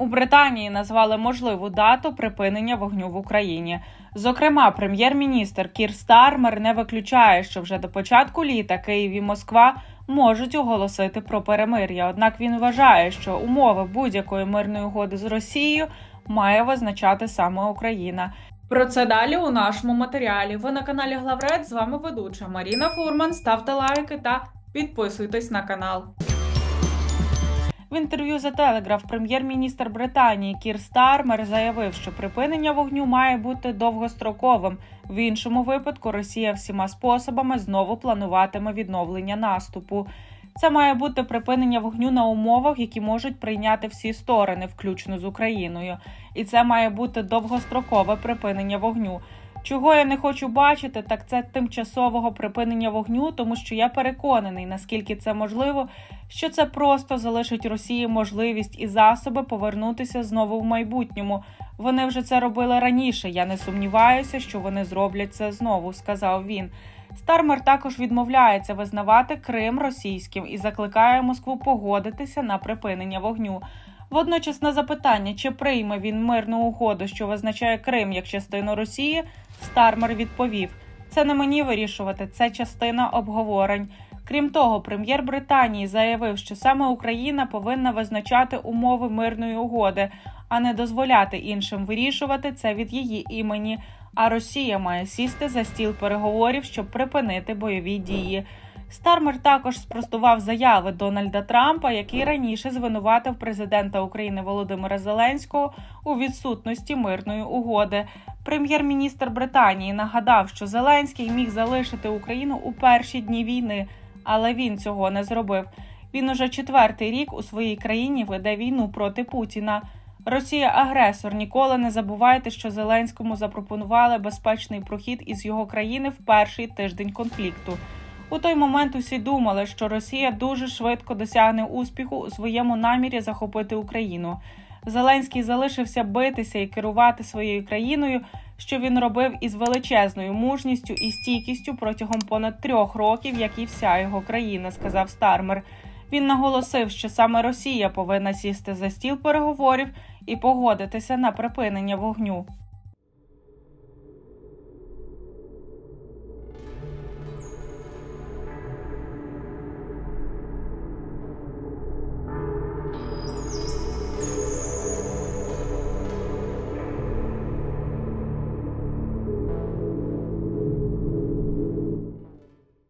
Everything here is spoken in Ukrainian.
У Британії назвали можливу дату припинення вогню в Україні. Зокрема, прем'єр-міністр Кір Стармер не виключає, що вже до початку літа Київ і Москва можуть оголосити про перемир'я. Однак він вважає, що умови будь-якої мирної угоди з Росією має визначати саме Україна. Про це далі у нашому матеріалі. Ви на каналі Главред. З вами ведуча Маріна Фурман. Ставте лайки та підписуйтесь на канал. В інтерв'ю за Телеграф прем'єр-міністр Британії Кір Стармер заявив, що припинення вогню має бути довгостроковим. В іншому випадку Росія всіма способами знову плануватиме відновлення наступу. Це має бути припинення вогню на умовах, які можуть прийняти всі сторони, включно з Україною, і це має бути довгострокове припинення вогню. Чого я не хочу бачити, так це тимчасового припинення вогню, тому що я переконаний, наскільки це можливо, що це просто залишить Росії можливість і засоби повернутися знову в майбутньому. Вони вже це робили раніше. Я не сумніваюся, що вони зроблять це знову, сказав він. Стармер також відмовляється визнавати Крим російським і закликає Москву погодитися на припинення вогню. Водночас на запитання, чи прийме він мирну угоду, що визначає Крим як частину Росії, Стармер відповів: це не мені вирішувати, це частина обговорень. Крім того, прем'єр Британії заявив, що саме Україна повинна визначати умови мирної угоди, а не дозволяти іншим вирішувати це від її імені. А Росія має сісти за стіл переговорів, щоб припинити бойові дії. Стармер також спростував заяви Дональда Трампа, який раніше звинуватив президента України Володимира Зеленського у відсутності мирної угоди. Прем'єр-міністр Британії нагадав, що Зеленський міг залишити Україну у перші дні війни, але він цього не зробив. Він уже четвертий рік у своїй країні веде війну проти Путіна. Росія агресор. Ніколи не забувайте, що Зеленському запропонували безпечний прохід із його країни в перший тиждень конфлікту. У той момент усі думали, що Росія дуже швидко досягне успіху у своєму намірі захопити Україну. Зеленський залишився битися і керувати своєю країною, що він робив із величезною мужністю і стійкістю протягом понад трьох років, як і вся його країна, сказав Стармер. Він наголосив, що саме Росія повинна сісти за стіл переговорів і погодитися на припинення вогню.